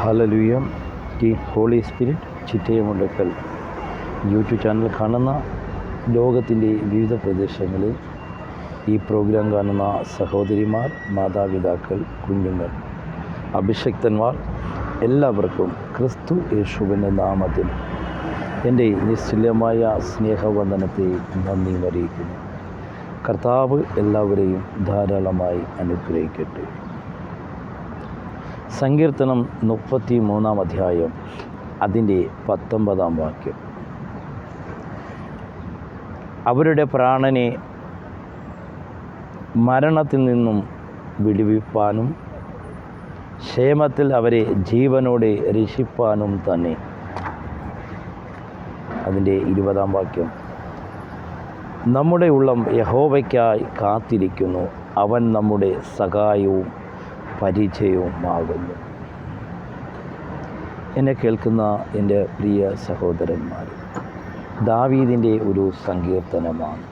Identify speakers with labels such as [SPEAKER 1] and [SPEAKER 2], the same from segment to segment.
[SPEAKER 1] Hallelujah the holy spirit Chittayamundakkal YouTube channel കാണുന്ന ലോകത്തിന്റെ വിവിധ പ്രദേശങ്ങളിൽ ഈ പ്രോഗ്രാം കാണുന്ന സഹോദരിമാർ മാതാപിതാക്കൾ കുഞ്ഞുങ്ങൾ അഭിഷക്തന്മാർ എല്ലാവർക്കും ക്രിസ്തു യേശുവിന്റെ നാമത്തിൽ എന്റെ നിശ്ചല്യമായ സ്നേഹവന്ദനത്തെ നന്ദി അറിയിക്കുന്നു. കർത്താവ് എല്ലാവരെയും ധാരാളമായി അനുഗ്രഹിക്കട്ടെ. സങ്കീർത്തനം മുപ്പത്തി മൂന്നാം അധ്യായം അതിന്റെ പത്തൊമ്പതാം വാക്യം. അവരുടെ പ്രാണനെ മരണത്തിൽ നിന്നും വിടുവിപ്പാനും ക്ഷേമത്തിൽ അവരെ ജീവനോടെ രക്ഷിപ്പാനും തന്നെ. അതിന്റെ ഇരുപതാം വാക്യം. നമ്മുടെ ഉള്ളം യഹോവയ്ക്കായി കാത്തിരിക്കുന്നു. അവൻ നമ്മുടെ സഹായവും പരിചയവുമാകുന്നു. എന്നെ കേൾക്കുന്ന എന്റെ പ്രിയ സഹോദരന്മാർ ദാവീദിന്റെ ഒരു സങ്കീർത്തനമാണ്.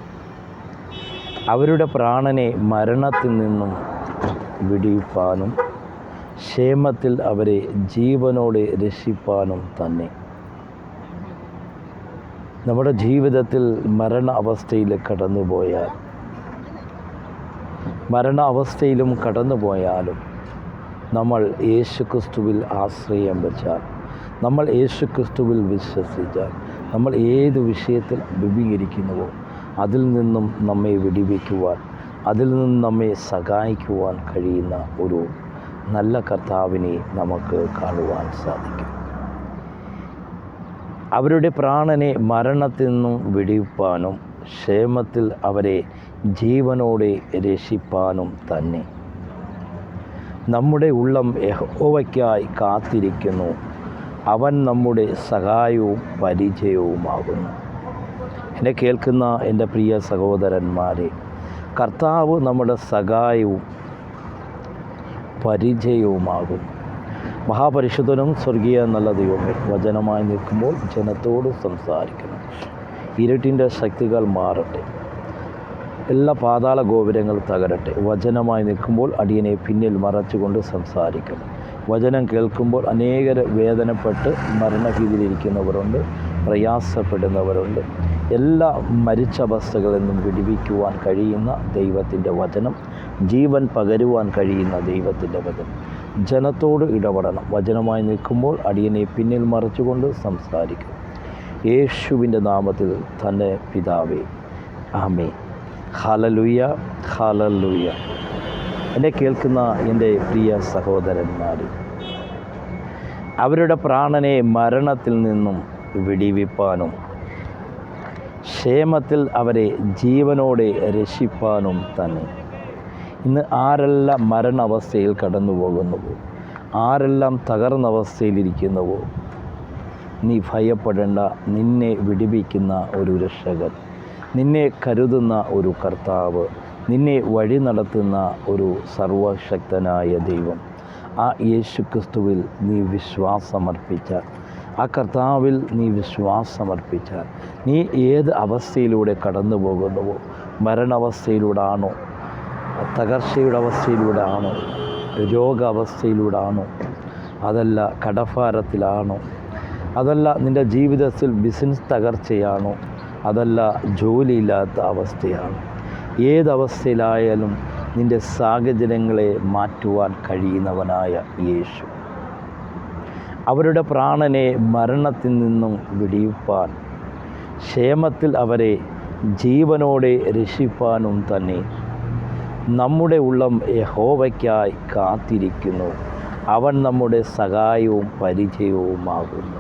[SPEAKER 1] അവരുടെ പ്രാണനെ മരണത്തിൽ നിന്നും വിടിയിപ്പാനും ക്ഷേമത്തിൽ അവരെ ജീവനോടെ രക്ഷിപ്പാനും തന്നെ. നമ്മുടെ ജീവിതത്തിൽ മരണ അവസ്ഥയിൽ കടന്നുപോയാൽ മരണ അവസ്ഥയിലും കടന്നുപോയാലും നമ്മൾ യേശുക്രിസ്തുവിൽ ആശ്രയം വെച്ചാൽ നമ്മൾ യേശുക്രിസ്തുവിൽ വിശ്വസിച്ചാൽ നമ്മൾ ഏത് വിഷയത്തിൽ വിപുലീകരിക്കുന്നുവോ അതിൽ നിന്നും നമ്മെ വെടിവെക്കുവാൻ അതിൽ നിന്നും നമ്മെ സഹായിക്കുവാൻ കഴിയുന്ന ഒരു നല്ല കർത്താവിനെ നമുക്ക് കാണുവാൻ സാധിക്കും. അവരുടെ പ്രാണനെ മരണത്തിൽ നിന്നും വിടിപ്പാനും ക്ഷേമത്തിൽ അവരെ ജീവനോടെ രക്ഷിപ്പാനും തന്നെ നമ്മുടെ ഉള്ളം യഹോവയ്ക്കായി കാത്തിരിക്കുന്നു. അവൻ നമ്മുടെ സഹായവും പരിചയവുമാകുന്നു. എന്നെ കേൾക്കുന്ന എന്റെ പ്രിയ സഹോദരന്മാരെ കർത്താവ് നമ്മുടെ സഹായവും പരിചയവുമാകും. മഹാപരിശുദ്ധനും സ്വർഗീയ നല്ല ദൈവമേ വചനമായി നിൽക്കുമ്പോൾ ജനത്തോട് സംസാരിക്കണം. ഇരുട്ടിന്റെ ശക്തികൾ മാറട്ടെ. എല്ലാ പാതാള ഗോപുരങ്ങൾ തകരട്ടെ. വചനമായി നിൽക്കുമ്പോൾ അടിയനെ പിന്നിൽ മറച്ചുകൊണ്ട് സംസാരിക്കണം വചനം കേൾക്കുമ്പോൾ അനേകർ വേദനപ്പെട്ട് മരണഭീതിയിലിരിക്കുന്നവരുണ്ട് പ്രയാസപ്പെടുന്നവരുണ്ട്. എല്ലാ മരിച്ച അവസ്ഥകളിൽ നിന്നും വിടിവിക്കുവാൻ കഴിയുന്ന ദൈവത്തിന്റെ വചനം ജീവൻ പകരുവാൻ കഴിയുന്ന ദൈവത്തിന്റെ വചനം. ജനത്തോട് ഇടപെടണം. വചനമായി നിൽക്കുമ്പോൾ അടിയനെ പിന്നിൽ മറച്ചുകൊണ്ട് സംസാരിക്കും. യേശുവിന്റെ നാമത്തിൽ തന്നെ പിതാവേ ആമേ ഹാലലുയ്യ ഹാലലുയ്യ എന്നെ കേൾക്കുന്ന എന്റെ പ്രിയ സഹോദരന്മാർ അവരുടെ പ്രാണനെ മരണത്തിൽ നിന്നും വിടിവിപ്പാനും ക്ഷേമത്തിൽ അവരെ ജീവനോടെ രക്ഷിപ്പാനും തന്നെ. ഇന്ന് ആരെല്ലാം മരണാവസ്ഥയിൽ കടന്നു പോകുന്നുവോ ആരെല്ലാം തകർന്ന അവസ്ഥയിലിരിക്കുന്നുവോ നീ ഭയപ്പെടേണ്ട നിന്നെ വിടിവിക്കുന്ന ഒരു രക്ഷകൻ. നിന്നെ കരുതുന്ന ഒരു കർത്താവ് നിന്നെ വഴി നടത്തുന്ന ഒരു സർവശക്തനായ ദൈവം. ആ യേശുക്രിസ്തുവിൽ നീ വിശ്വാസമർപ്പിച്ചാൽ ആ കർത്താവിൽ നീ വിശ്വാസമർപ്പിച്ചാൽ നീ ഏത് അവസ്ഥയിലൂടെ കടന്നു പോകുന്നുവോ മരണാവസ്ഥയിലൂടെ ആണോ തകർച്ചയുടെ അവസ്ഥയിലൂടെ ആണോ രോഗാവസ്ഥയിലൂടെ ആണോ അതല്ല കടഭാരത്തിലാണോ അതല്ല നിന്റെ ജീവിതത്തിൽ ബിസിനസ് തകർച്ചയാണോ അതല്ല ജോലിയില്ലാത്ത അവസ്ഥയാണ്. ഏതവസ്ഥയിലായാലും നിന്റെ സാഹചര്യങ്ങളെ മാറ്റുവാൻ കഴിയുന്നവനായ യേശു. അവരുടെ പ്രാണനെ മരണത്തിൽ നിന്നും വിടിയിപ്പാൻ ക്ഷേമത്തിൽ അവരെ ജീവനോടെ രക്ഷിപ്പാനും തന്നെ നമ്മുടെ ഉള്ളം യഹോവയ്ക്കായി കാത്തിരിക്കുന്നു. അവൻ നമ്മുടെ സഹായവും പരിചയവുമാകുന്നു.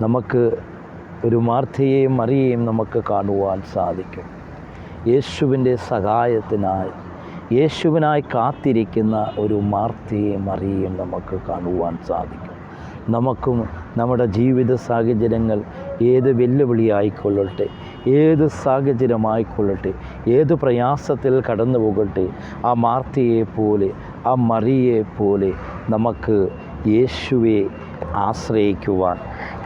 [SPEAKER 1] നമുക്ക് ഒരു മാർത്തയെയും മറിയെയും നമുക്ക് കാണുവാൻ സാധിക്കും. യേശുവിന്റെ സഹായത്തിനായി യേശുവിനായി കാത്തിരിക്കുന്ന ഒരു മാർത്തയെയും മറിയെയും നമുക്ക് കാണുവാൻ സാധിക്കും. നമുക്കും നമ്മുടെ ജീവിത സാഹചര്യങ്ങൾ ഏത് വെല്ലുവിളിയായിക്കൊള്ളട്ടെ ഏത് സാഹചര്യമായിക്കൊള്ളട്ടെ ഏത് പ്രയാസത്തിൽ കടന്നു പോകട്ടെ ആ മാർത്തയെ പോലെ ആ മറിയെ പോലെ നമുക്ക് യേശുവെ ആശ്രയിക്കുവാൻ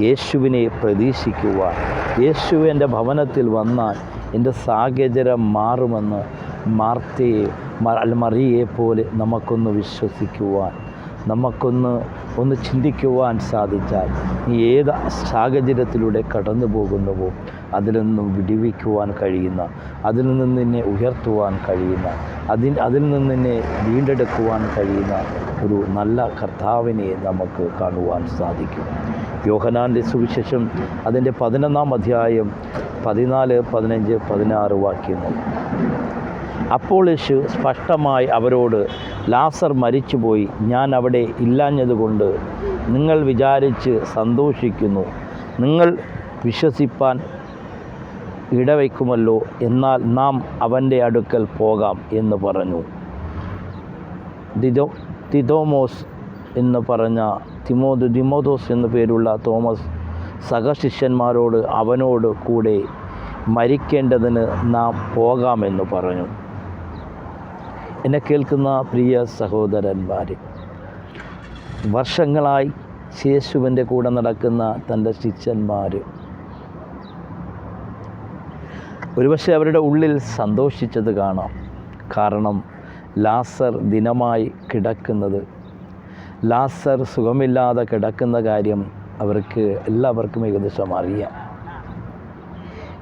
[SPEAKER 1] യേശുവിനെ പ്രതീക്ഷിക്കുവാൻ യേശു എന്റെ ഭവനത്തിൽ വന്നാൽ എന്റെ സാഹചര്യം മാറുമെന്ന് മാർത്തയെ മറിയെ പോലെ നമുക്കൊന്ന് വിശ്വസിക്കുവാൻ നമുക്കൊന്ന് ഒന്ന് ചിന്തിക്കുവാൻ സാധിച്ചാൽ നീ ഏത് സാഹചര്യത്തിലൂടെ കടന്നു പോകുന്നുവോ അതിൽ നിന്നും വിടിവിക്കുവാൻ കഴിയുന്ന അതിൽ നിന്ന് നിന്നെ ഉയർത്തുവാൻ കഴിയുന്ന അതിൽ അതിൽ നിന്ന് തന്നെ വീണ്ടെടുക്കുവാൻ കഴിയുന്ന ഒരു നല്ല കർത്താവിനെ നമുക്ക് കാണുവാൻ സാധിക്കും. യോഹനാന്റെ സുവിശേഷം അതിന്റെ പതിനൊന്നാം അധ്യായം പതിനാല് പതിനഞ്ച് പതിനാറ് വാക്യങ്ങൾ. അപ്പോൾ യേശു സ്പഷ്ടമായി അവരോട് ലാസർ മരിച്ചുപോയി ഞാൻ അവിടെ ഇല്ലാഞ്ഞതുകൊണ്ട് നിങ്ങൾ വിചാരിച്ച് സന്തോഷിക്കുന്നു. നിങ്ങൾ വിശ്വസിപ്പാൻ ഇടവയ്ക്കുമല്ലോ എന്നാൽ നാം അവന്റെ അടുക്കൽ പോകാം എന്ന് പറഞ്ഞു. ദിദോ തിതോമോസ് എന്ന് പറഞ്ഞ തിമോദ് ദിമോദോസ് എന്നു പേരുള്ള തോമസ് സഹശിഷ്യന്മാരോട് അവനോട് കൂടെ മരിക്കേണ്ടതിന് നാം പോകാമെന്ന് പറഞ്ഞു. എന്നെ കേൾക്കുന്ന പ്രിയ സഹോദരന്മാർ വർഷങ്ങളായി ശേശുവിന്റെ കൂടെ നടക്കുന്ന തന്റെ ശിഷ്യന്മാർ ഒരുപക്ഷെ അവരുടെ ഉള്ളിൽ സന്തോഷിച്ചത് കാണാം. കാരണം ലാസർ ദിനമായി കിടക്കുന്നത്. ലാസർ സുഖമില്ലാതെ കിടക്കുന്ന കാര്യം അവർക്ക് എല്ലാവർക്കും ഏകദേശം അറിയാം.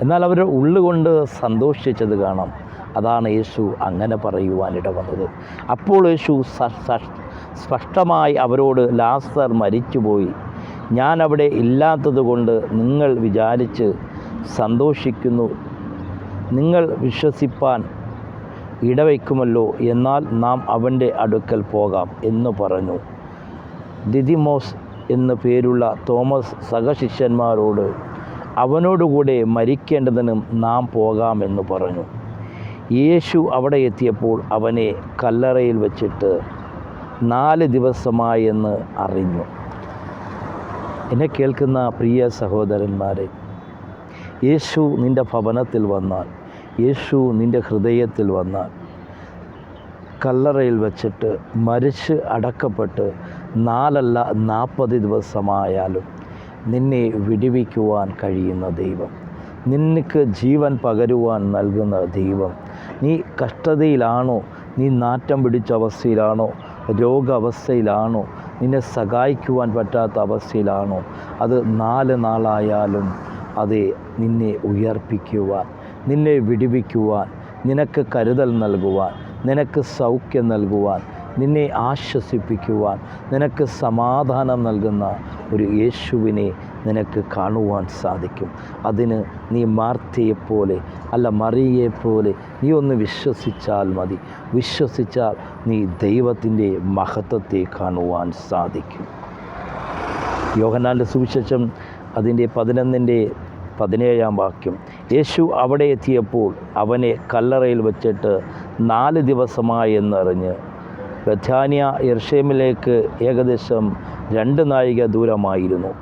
[SPEAKER 1] എന്നാൽ അവർ ഉള്ളുകൊണ്ട് സന്തോഷിച്ചത് കാണാം. അതാണ് യേശു അങ്ങനെ പറയുവാനിട വന്നത് അപ്പോൾ യേശു സ്പഷ്ടമായി അവരോട് ലാസർ മരിച്ചുപോയി. ഞാൻ അവിടെ ഇല്ലാത്തത് കൊണ്ട് നിങ്ങൾ വിചാരിച്ച് സന്തോഷിക്കുന്നു നിങ്ങൾ വിശ്വസിപ്പാൻ ഇടവയ്ക്കുമല്ലോ എന്നാൽ നാം അവന്റെ അടുക്കൽ പോകാം എന്ന് പറഞ്ഞു. ദിദിമോസ് എന്നു പേരുള്ള തോമസ് സഹശിഷ്യന്മാരോട് അവനോടുകൂടെ മരിക്കേണ്ടതിന് നാം പോകാമെന്ന് പറഞ്ഞു. യേശു അവിടെ എത്തിയപ്പോൾ അവനെ കല്ലറയിൽ വച്ചിട്ട് നാല് ദിവസമായെന്ന് അറിഞ്ഞു. എന്നെ കേൾക്കുന്ന പ്രിയ സഹോദരന്മാരെ യേശു നിന്റെ ഭവനത്തിൽ വന്നാൽ യേശു നിന്റെ ഹൃദയത്തിൽ വന്നാൽ കല്ലറയിൽ വച്ചിട്ട് മരിച്ച് അടക്കപ്പെട്ട് നാലല്ല നാൽപ്പത് ദിവസമായാലും നിന്നെ വിടിവിക്കുവാൻ കഴിയുന്ന ദൈവം. നിനക്ക് ജീവൻ പകരുവാൻ നൽകുന്ന ദൈവം. നീ കഷ്ടതയിലാണോ? നീ നാറ്റം പിടിച്ച അവസ്ഥയിലാണോ? രോഗാവസ്ഥയിലാണോ? നിന്നെ സഹായിക്കുവാൻ പറ്റാത്ത അവസ്ഥയിലാണോ? അത് നാല് നാളായാലും അതെ നിന്നെ ഉയർപ്പിക്കുവാൻ നിന്നെ വിടിവിക്കുവാൻ നിനക്ക് കരുതൽ നൽകുവാൻ നിനക്ക് സൗഖ്യം നൽകുവാൻ നിന്നെ ആശ്വസിപ്പിക്കുവാൻ നിനക്ക് സമാധാനം നൽകുന്ന ഒരു യേശുവിനെ നിനക്ക് കാണുവാൻ സാധിക്കും. അതിന് നീ മാർത്തയെപ്പോലെ അല്ല മറിയെപ്പോലെ നീ ഒന്ന് വിശ്വസിച്ചാൽ മതി. വിശ്വസിച്ചാൽ നീ ദൈവത്തിന്റെ മഹത്വത്തെ കാണുവാൻ സാധിക്കും. യോഹനാന്റെ സുവിശേഷം അതിന്റെ പതിനൊന്നിന്റെ പതിനേഴാം വാക്യം. യേശു അവിടെ എത്തിയപ്പോൾ അവനെ കല്ലറയിൽ വച്ചിട്ട് നാല് ദിവസമായി എന്നറിഞ്ഞ്. ബഥാനിയ എർഷേമിലേക്ക് ഏകദേശം രണ്ട് നാഴിക ദൂരമായിരുന്നു.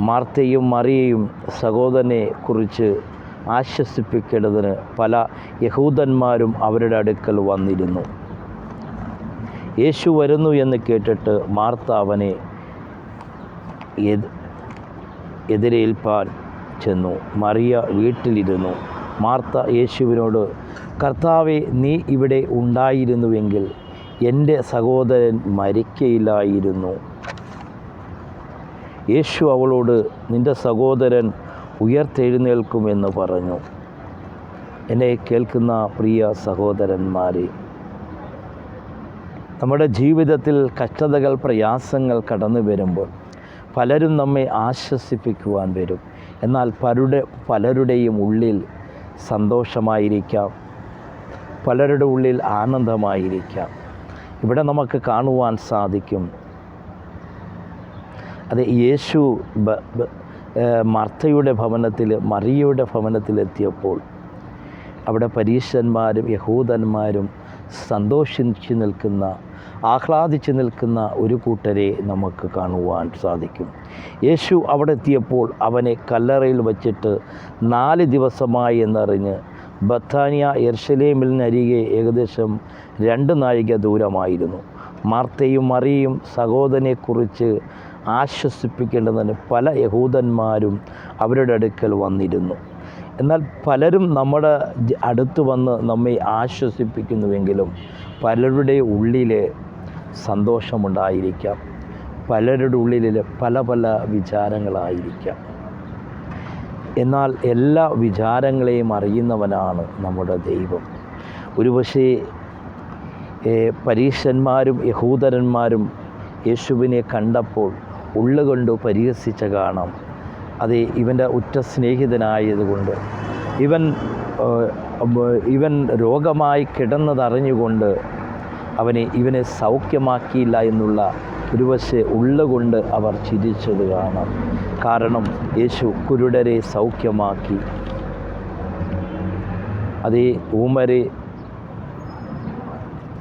[SPEAKER 1] മാർത്തയും മറിയയും സഹോദരനെ കുറിച്ച് ആശ്വസിപ്പിക്കേണ്ടതിന് പല യഹൂദന്മാരും അവരുടെ അടുക്കൽ വന്നിരുന്നു. യേശു വരുന്നു എന്ന് കേട്ടിട്ട് മാർത്ത അവനെ എത് എതിരേൽപ്പാൻ ചെന്നു. മറിയ വീട്ടിലിരുന്നു. മാർത്ത യേശുവിനോട് കർത്താവെ നീ ഇവിടെ ഉണ്ടായിരുന്നുവെങ്കിൽ എന്റെ സഹോദരൻ മരിക്കയില്ലായിരുന്നു. യേശു അവളോട് നിന്റെ സഹോദരൻ ഉയർത്തെഴുന്നേൽക്കുമെന്ന് പറഞ്ഞു. എന്നെ കേൾക്കുന്ന പ്രിയ സഹോദരന്മാരെ നമ്മുടെ ജീവിതത്തിൽ കഷ്ടതകൾ പ്രയാസങ്ങൾ കടന്നു വരുമ്പോൾ പലരും നമ്മെ ആശ്വസിപ്പിക്കുവാൻ വരും. എന്നാൽ പലരുടെ പലരുടെയും ഉള്ളിൽ സന്തോഷമായിരിക്കാം. പലരുടെ ഉള്ളിൽ ആനന്ദമായിരിക്കാം. ഇവിടെ നമുക്ക് കാണുവാൻ സാധിക്കും. അത് യേശു മർത്തയുടെ ഭവനത്തിൽ മറിയയുടെ ഭവനത്തിലെത്തിയപ്പോൾ അവിടെ പരീശന്മാരും യഹൂദന്മാരും സന്തോഷിച്ച് നിൽക്കുന്ന ആഹ്ലാദിച്ച് നിൽക്കുന്ന ഒരു കൂട്ടരെ നമുക്ക് കാണുവാൻ സാധിക്കും. യേശു അവിടെ എത്തിയപ്പോൾ അവനെ കല്ലറയിൽ വച്ചിട്ട് നാല് ദിവസമായി എന്നറിഞ്ഞ് ബത്താനിയ എർഷലേമിലിനരികെ ഏകദേശം രണ്ട് നാഴിക ദൂരമായിരുന്നു. മാർത്തയും മറിയും സഹോദരനെക്കുറിച്ച് ആശ്വസിപ്പിക്കേണ്ടതിന് പല യഹൂദന്മാരും അവരുടെ അടുക്കൽ വന്നിരുന്നു. എന്നാൽ പലരും നമ്മുടെ അടുത്ത് വന്ന് നമ്മെ ആശ്വസിപ്പിക്കുന്നുവെങ്കിലും പലരുടെ ഉള്ളിൽ സന്തോഷമുണ്ടായിരിക്കാം. പലരുടെ ഉള്ളിൽ പല പല വിചാരങ്ങളായിരിക്കാം. എന്നാൽ എല്ലാ വിചാരങ്ങളെയും അറിയുന്നവനാണ് നമ്മുടെ ദൈവം. ഒരുപക്ഷേ പരീശന്മാരും യഹൂദരന്മാരും യേശുവിനെ കണ്ടപ്പോൾ ഉള്ളുകൊണ്ട് പരിഹസിച്ച കാണാം. അത് ഇവന്റെ ഉറ്റ സ്നേഹിതനായതുകൊണ്ട്. ഇവൻ ഇവൻ രോഗമായി കിടന്നതറിഞ്ഞുകൊണ്ട് അവനെ ഇവനെ സൗഖ്യമാക്കിയില്ല എന്നുള്ള ഒരുപക്ഷെ ഉള്ളുകൊണ്ട് അവർ ചിരിച്ചത് കാണാം. കാരണം യേശു കുരുടരെ സൗഖ്യമാക്കി. അതേ ഊമരെ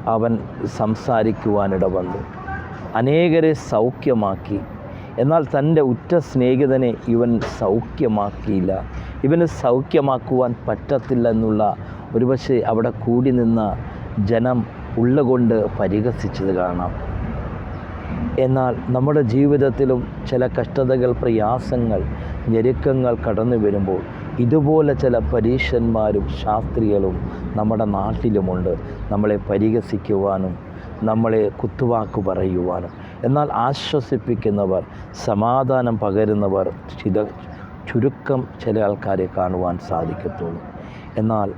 [SPEAKER 1] അവൻ സംസാരിക്കുവാനിട വന്നു അനേകരെ സൗഖ്യമാക്കി. എന്നാൽ തന്റെ ഉറ്റ സ്നേഹിതനെ ഇവൻ സൗഖ്യമാക്കിയില്ല. ഇവന് സൗഖ്യമാക്കുവാൻ പറ്റത്തില്ല എന്നുള്ള ഒരുപക്ഷെ അവിടെ കൂടി നിന്ന ജനം ഉള്ളുകൊണ്ട് പരിഹസിച്ചത് കാണാം. എന്നാൽ നമ്മുടെ ജീവിതത്തിലും ചില കഷ്ടതകൾ പ്രയാസങ്ങൾ ഞെരുക്കങ്ങൾ കടന്നു വരുമ്പോൾ ഇതുപോലെ ചില പരീക്ഷന്മാരും ശാസ്ത്രികളും നമ്മുടെ നാട്ടിലുമുണ്ട്. നമ്മളെ പരിഹസിക്കുവാനും നമ്മളെ കുത്തുവാക്ക് പറയുവാനും. എന്നാൽ ആശ്വസിപ്പിക്കുന്നവർ സമാധാനം പകരുന്നവർ ചില ചുരുക്കം ചില ആൾക്കാരെ കാണുവാൻ സാധിക്കത്തുള്ളൂ. എന്നാൽ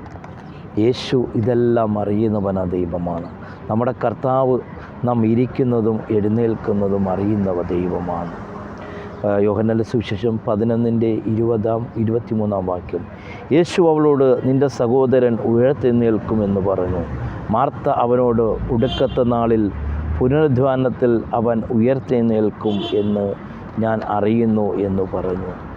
[SPEAKER 1] യേശു ഇതെല്ലാം അറിയുന്നവന ദൈവമാണ്. നമ്മുടെ കർത്താവ് നാം ഇരിക്കുന്നതും എഴുന്നേൽക്കുന്നതും അറിയുന്നവ ദൈവമാണ്. യോഹനല്ല സുവിശേഷം പതിനൊന്നിന്റെ ഇരുപതാം ഇരുപത്തിമൂന്നാം വാക്യം. യേശു അവളോട് നിന്റെ സഹോദരൻ ഉയർത്തെഴുന്നേൽക്കുമെന്ന് പറഞ്ഞു. മാർത്ത അവനോട് ഉടുക്കത്തെ നാളിൽ പുനരുദ്ധാനത്തിൽ അവൻ ഉയർത്തെഴുന്നേൽക്കും എന്ന് ഞാൻ അറിയുന്നു എന്ന് പറഞ്ഞു.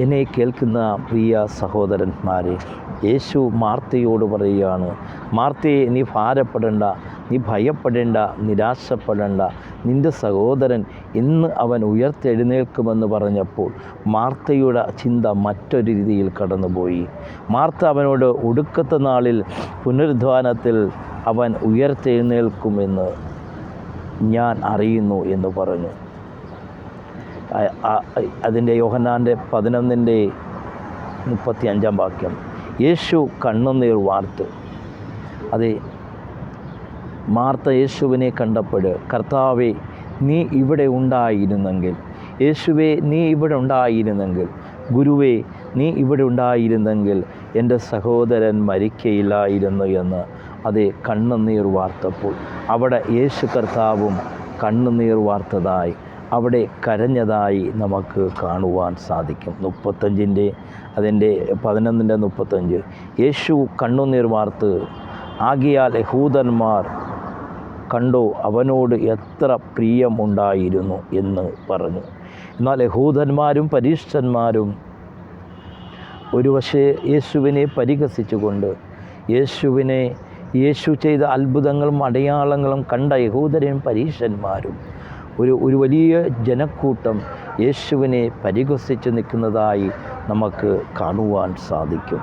[SPEAKER 1] എന്നെ കേൾക്കുന്ന പ്രിയ സഹോദരന്മാരെ യേശു മാർത്തയോട് പറയുകയാണ് മാർത്തയെ നീ ഭാരപ്പെടേണ്ട നീ ഭയപ്പെടേണ്ട നിരാശപ്പെടേണ്ട. നിന്റെ സഹോദരൻ ഇന്ന് അവൻ ഉയർത്തെഴുന്നേൽക്കുമെന്ന് പറഞ്ഞപ്പോൾ മാർത്തയുടെ ചിന്ത മറ്റൊരു രീതിയിൽ കടന്നുപോയി. മാർത്ത അവനോട് ഒടുക്കത്തെ നാളിൽ പുനരുദ്ധാനത്തിൽ അവൻ ഉയർത്തെഴുന്നേൽക്കുമെന്ന് ഞാൻ അറിയുന്നു എന്ന് പറഞ്ഞു. അതിന്റെ യോഹന്നാന്റെ പതിനൊന്നിന്റെ മുപ്പത്തി അഞ്ചാം വാക്യം. യേശു കണ്ണുനീർ വാർത്ത്. അതെ മാർത്ത യേശുവിനെ കണ്ടപ്പോൾ കർത്താവെ നീ ഇവിടെ ഉണ്ടായിരുന്നെങ്കിൽ യേശുവെ നീ ഇവിടെ ഉണ്ടായിരുന്നെങ്കിൽ ഗുരുവേ നീ ഇവിടെ ഉണ്ടായിരുന്നെങ്കിൽ എന്റെ സഹോദരൻ മരിക്കയില്ലായിരുന്നു എന്ന്. അതെ കണ്ണുനീർ വാർത്തപ്പോൾ. അവിടെ യേശു കർത്താവും കണ്ണുനീർ വാർത്തതായി. അവിടെ കരഞ്ഞതായി നമുക്ക് കാണുവാൻ സാധിക്കും. മുപ്പത്തഞ്ചിന്റെ അതിന്റെ പതിനൊന്നിന്റെ മുപ്പത്തഞ്ച്. യേശു കണ്ണുനീർ വാർത്ത് ആകിയാൽ യഹൂദന്മാർ കണ്ടോ അവനോട് എത്ര പ്രിയമുണ്ടായിരുന്നു എന്ന് പറഞ്ഞു. എന്നാൽ യഹൂദന്മാരും പരീക്ഷന്മാരും ഒരു പക്ഷേ യേശുവിനെ പരിഹസിച്ചുകൊണ്ട് യേശുവിനെ യേശു ചെയ്ത അത്ഭുതങ്ങളും അടയാളങ്ങളും കണ്ട യഹൂദരെയും പരീക്ഷന്മാരും ഒരു ഒരു വലിയ ജനക്കൂട്ടം യേശുവിനെ പരിഹസിച്ച് നിൽക്കുന്നതായി നമുക്ക് കാണുവാൻ സാധിക്കും.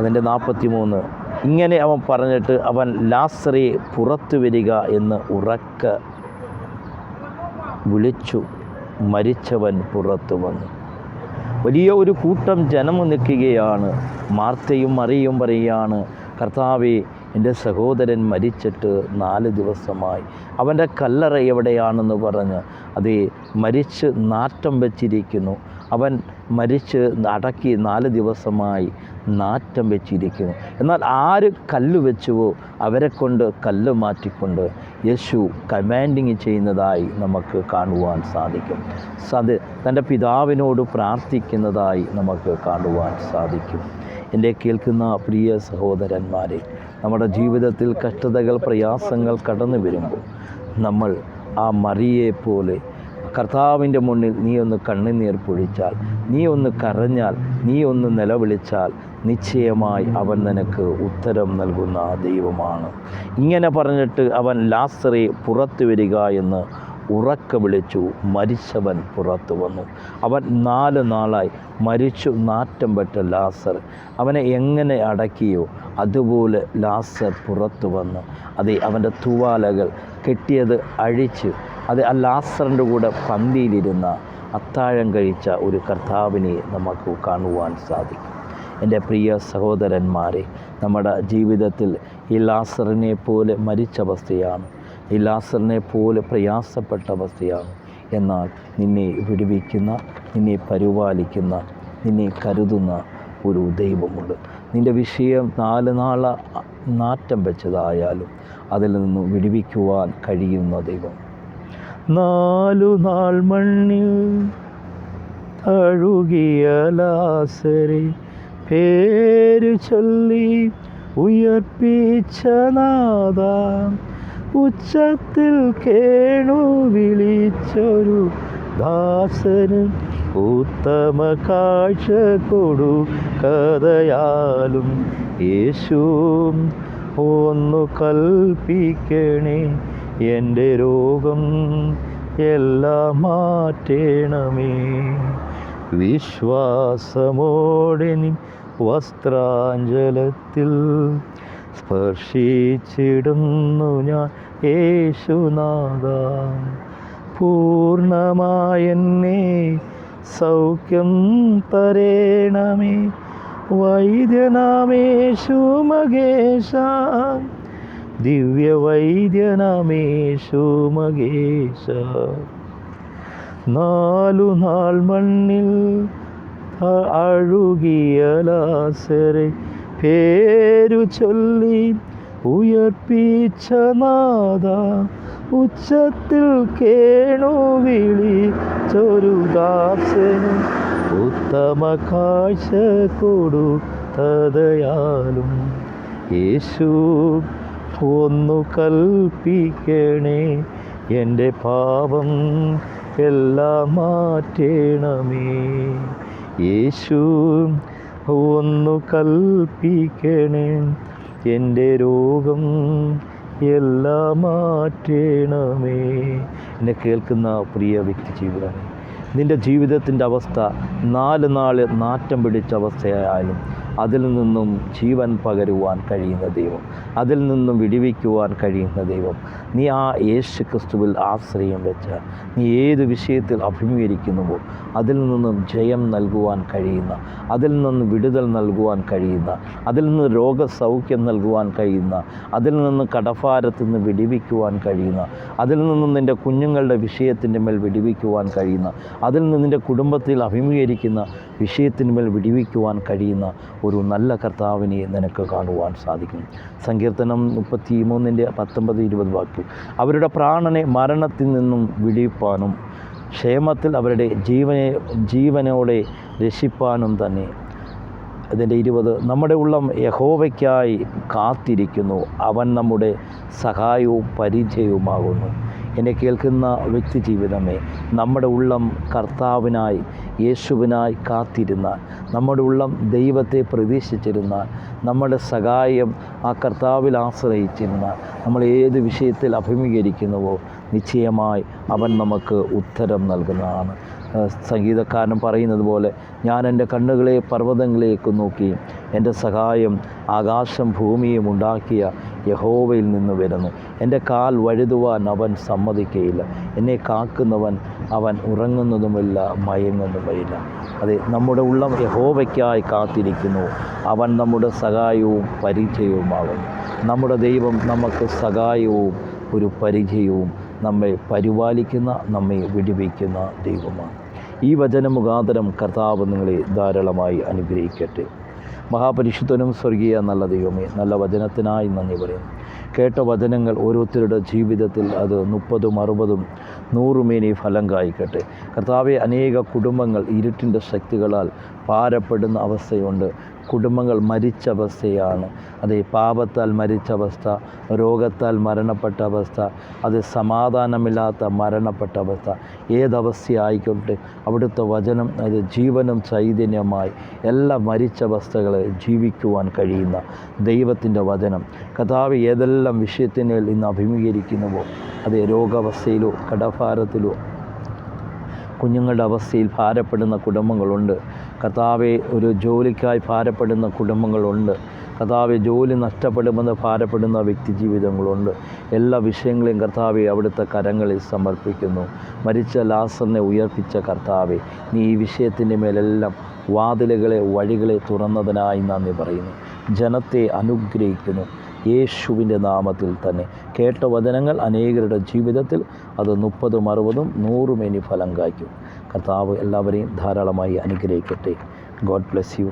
[SPEAKER 1] അതിന്റെ നാൽപ്പത്തി മൂന്ന് ഇങ്ങനെ അവൻ പറഞ്ഞിട്ട് അവൻ ലാസറെ പുറത്തു വരിക എന്ന് ഉറക്ക വിളിച്ചു. മരിച്ചവൻ പുറത്തു വന്നു. വലിയ ഒരു കൂട്ടം ജനം നിൽക്കുകയാണ്. മാർത്തയും മറിയും പറയുകയാണ് കർത്താവെ എന്റെ സഹോദരൻ മരിച്ചിട്ട് നാല് ദിവസമായി. അവന്റെ കല്ലറ എവിടെയാണെന്ന് പറഞ്ഞ് അത് മരിച്ച് നാറ്റം വെച്ചിരിക്കുന്നു. അവൻ മരിച്ച് അടക്കി നാല് ദിവസമായി നാറ്റം വെച്ചിരിക്കുന്നു. എന്നാൽ ആര് കല്ല് വെച്ചുവോ അവരെ കൊണ്ട് കല്ല് മാറ്റിക്കൊണ്ട് യേശു കമാൻഡിങ് ചെയ്യുന്നതായി നമുക്ക് കാണുവാൻ സാധിക്കും. അത് തന്റെ പിതാവിനോട് പ്രാർത്ഥിക്കുന്നതായി നമുക്ക് കാണുവാൻ സാധിക്കും. എന്റെ കേൾക്കുന്ന പ്രിയ സഹോദരന്മാരെ നമ്മുടെ ജീവിതത്തിൽ കഷ്ടതകൾ പ്രയാസങ്ങൾ കടന്നു വരുമ്പോൾ നമ്മൾ ആ മറിയെ പോലെ കർത്താവിന്റെ മുന്നിൽ നീ ഒന്ന് കണ്ണുനീർ പൊഴിച്ചാൽ നീ ഒന്ന് കരഞ്ഞാൽ നീ ഒന്ന് നിലവിളിച്ചാൽ നിശ്ചയമായി അവൻ നിനക്ക് ഉത്തരം നൽകുന്ന ദൈവമാണ്. ഇങ്ങനെ പറഞ്ഞിട്ട് അവൻ ലാസറെ പുറത്തു വരിക എന്ന് ഉറക്ക വിളിച്ചു മരിച്ചവൻ പുറത്തു വന്നു. അവൻ നാല് നാളായി മരിച്ചു നാറ്റം പെട്ട ലാസർ. അവനെ എങ്ങനെ അടക്കിയോ? അതുപോലെ ലാസർ പുറത്തു വന്നു. അതെ അവന്റെ തുവാലകൾ കെട്ടിയത് അഴിച്ച്. അത് ആ ലാസറിന്റെ കൂടെ പന്തിയിലിരുന്ന അത്താഴം കഴിച്ച ഒരു കർത്താവിനെ നമുക്ക് കാണുവാൻ സാധിക്കും. എന്റെ പ്രിയ സഹോദരന്മാരെ നമ്മുടെ ജീവിതത്തിൽ ഈ ലാസറിനെ പോലെ മരിച്ച അവസ്ഥയാണ് ഈ ലാസറിനെ പോലെ പ്രയാസപ്പെട്ട അവസ്ഥയാണ്. എന്നാൽ നിന്നെ വിടുവിക്കുന്ന നിന്നെ പരിപാലിക്കുന്ന നിന്നെ കരുതുന്ന ഒരു ദൈവമുണ്ട്. നിന്റെ വിഷയം നാല് നാള നാറ്റം വെച്ചതായാലും അതിൽ നിന്ന് വിടുവിക്കുവാൻ കഴിയുന്ന ദൈവം. നാലു നാൾ മണ്ണിൽ അഴുകിയ ലാസരെ പേര് ചൊല്ലി ഉയർപ്പിച്ച നാദ. ഉച്ചത്തിൽ കേണു വിളിച്ചൊരു ദാസന് ഉത്തമ കാഴ്ച കൊടു കഥയാലും യേശുവും ഒന്നു കൽപ്പിക്കണേ. എന്റെ രോഗം എല്ലാം മാറ്റേണമേ. വിശ്വാസമോടെ നീ വസ്ത്രാഞ്ചലത്തിൽ സ്പർശിച്ചിടുന്നു ഞാൻ യേശുനാഥ. പൂർണമായെന്നെ സൗഖ്യം തരേണമേ. വൈദ്യനാമേശു മകേശ ദിവ്യവൈദ്യനാമേശു മകേശ നാലു നാൾ മണ്ണിൽ അഴുകിയ ലാസരെ പേരു ചൊല്ലി ഉയർപ്പിച്ച നാദ ഉച്ചത്തിൽ കേണു വിളി ദാസന് ഉത്തമ കാഴ്ച കൊടുത്തതയാലും യേശു ഒന്നു കൽപ്പിക്കണേ എന്റെ പാപം എല്ലാം മാറ്റേണമേ. യേശു ഒന്നു കൽപ്പിക്കണേ. എന്റെ രോഗം എല്ലാം മാറ്റണമേ. എന്നെ കേൾക്കുന്ന പ്രിയ വ്യക്തി ജീവിതമാണ് നിന്റെ ജീവിതത്തിന്റെ അവസ്ഥ നാല് നാൾ നാറ്റം പിടിച്ച അവസ്ഥയായാലും അതിൽ നിന്നും ജീവൻ പകരുവാൻ കഴിയുന്ന ദൈവം. അതിൽ നിന്നും വിടിവിക്കുവാൻ കഴിയുന്ന ദൈവം. നീ ആ യേശു ക്രിസ്തുവിൽ ആശ്രയം വെച്ച് നീ ഏത് വിഷയത്തിൽ അഭിമുഖീകരിക്കുന്നുവോ അതിൽ നിന്നും ജയം നൽകുവാൻ കഴിയുന്ന അതിൽ നിന്ന് വിടുതൽ നൽകുവാൻ കഴിയുന്ന അതിൽ നിന്ന് രോഗസൗഖ്യം നൽകുവാൻ കഴിയുന്ന അതിൽ നിന്ന് കടഭാരത്തിൽ നിന്ന് വിടിവിക്കുവാൻ കഴിയുന്ന അതിൽ നിന്നും നിന്റെ കുഞ്ഞുങ്ങളുടെ വിഷയത്തിന്റെ മേൽ വിടിവിക്കുവാൻ കഴിയുന്ന അതിൽ നിന്ന് നിന്റെ കുടുംബത്തിൽ അഭിമുഖീകരിക്കുന്ന വിഷയത്തിന് മേൽ വിടിവിക്കുവാൻ കഴിയുന്ന ഒരു നല്ല കർത്താവിനെ നിനക്ക് കാണുവാൻ സാധിക്കും. സങ്കീർത്തനം മുപ്പത്തി മൂന്നിന്റെ പത്തൊമ്പത് ഇരുപത് വാക്യം. അവരുടെ പ്രാണനെ മരണത്തിൽ നിന്നും വിടിപ്പാനും ക്ഷേമത്തിൽ അവരുടെ ജീവനെ ജീവനോടെ രക്ഷിപ്പാനും തന്നെ. അതിന്റെ ഇരുപത് നമ്മുടെ ഉള്ളം യഹോവയ്ക്കായി കാത്തിരിക്കുന്നു. അവൻ നമ്മുടെ സഹായവും പരിചയവുമാകുന്നു. എന്നെ കേൾക്കുന്ന വ്യക്തി ജീവിതമേ നമ്മുടെ ഉള്ളം കർത്താവിനായി യേശുവിനായി കാത്തിരുന്ന നമ്മുടെ ഉള്ളം ദൈവത്തെ പ്രതീക്ഷിച്ചിരുന്ന നമ്മുടെ സഹായം ആ കർത്താവിൽ ആശ്രയിച്ചിരുന്ന നമ്മൾ ഏത് വിഷയത്തിൽ അഭിമുഖീകരിക്കുന്നുവോ നിശ്ചയമായി അവൻ നമുക്ക് ഉത്തരം നൽകുന്നതാണ്. സംഗീതക്കാരൻ പറയുന്നത് പോലെ ഞാൻ എന്റെ കണ്ണുകളെ പർവതങ്ങളിലേക്ക് നോക്കി എന്റെ സഹായം ആകാശം ഭൂമിയും ഉണ്ടാക്കിയ യഹോവയിൽ നിന്ന് വരുന്നു. എന്റെ കാൽ വഴുതുവാൻ അവൻ സമ്മതിക്കുകയില്ല എന്നെ കാക്കുന്നവൻ അവൻ ഉറങ്ങുന്നതുമില്ല മയങ്ങുന്നതുമില്ല. അതെ നമ്മുടെ ഉള്ളം യഹോവയ്ക്കായി കാത്തിരിക്കുന്നു. അവൻ നമ്മുടെ സഹായവും പരിചയവുമാകുന്നു. നമ്മുടെ ദൈവം നമുക്ക് സഹായവും ഒരു പരിചയവും നമ്മെ പരിപാലിക്കുന്ന നമ്മെ വിടിവിക്കുന്ന ദൈവമാണ്. ഈ വചന മുഖാന്തരം കർത്താവ് നിങ്ങളെ ധാരാളമായി അനുഗ്രഹിക്കട്ടെ. മഹാപരിശുദ്ധനും സ്വർഗീയ നല്ല ദൈവമേ നല്ല വചനത്തിനായി നന്ദി പറയുന്നു. കേട്ട വചനങ്ങൾ ഓരോരുത്തരുടെ ജീവിതത്തിൽ അത് മുപ്പതും അറുപതും നൂറുമേനി ഫലം കായിക്കട്ടെ. കർത്താവെ അനേക കുടുംബങ്ങൾ ഇരുട്ടിന്റെ ശക്തികളാൽ ഭാരപ്പെടുന്ന അവസ്ഥയുണ്ട്. കുടുംബങ്ങൾ മരിച്ച അവസ്ഥയാണ് അത് പാപത്താൽ മരിച്ച അവസ്ഥ രോഗത്താൽ മരണപ്പെട്ട അവസ്ഥ അത് സമാധാനമില്ലാത്ത മരണപ്പെട്ട അവസ്ഥ. ഏതവസ്ഥയായിക്കോട്ടെ അവിടുത്തെ വചനം അത് ജീവനും ചൈതന്യമായി എല്ലാ മരിച്ച അവസ്ഥകളെ ജീവിക്കുവാൻ കഴിയുന്ന ദൈവത്തിന്റെ വചനം. കഥാവ് ഏതെല്ലാം വിഷയത്തിനേൽ ഇന്ന് അഭിമുഖീകരിക്കുന്നുവോ? അത് രോഗാവസ്ഥയിലോ കടഭാരത്തിലോ കുഞ്ഞുങ്ങളുടെ അവസ്ഥയിൽ ഭാരപ്പെടുന്ന കുടുംബങ്ങളുണ്ട്. കർത്താവെ ഒരു ജോലിക്കായി ഭാരപ്പെടുന്ന കുടുംബങ്ങളുണ്ട്. കർത്താവെ ജോലി നഷ്ടപ്പെടുമെന്ന് ഭാരപ്പെടുന്ന വ്യക്തി ജീവിതങ്ങളുണ്ട് എല്ലാ വിഷയങ്ങളെയും കർത്താവെ അവിടുത്തെ കരങ്ങളിൽ സമർപ്പിക്കുന്നു. മരിച്ച ലാസറിനെ ഉയർപ്പിച്ച കർത്താവെ നീ ഈ വിഷയത്തിന്റെ മേലെല്ലാം വാതിലുകളെ വഴികളെ തുറന്നതിനായി നന്ദി പറയുന്നു. ജനത്തെ അനുഗ്രഹിക്കുന്നു. യേശുവിന്റെ നാമത്തിൽ തന്നെ കേട്ട വചനങ്ങൾ അനേകരുടെ ജീവിതത്തിൽ അത് മുപ്പതും അറുപതും നൂറും ഇനി ഫലം കായ്ക്കും. കർത്താവ് എല്ലാവരെയും ധാരാളമായി അനുഗ്രഹിക്കട്ടെ. God bless you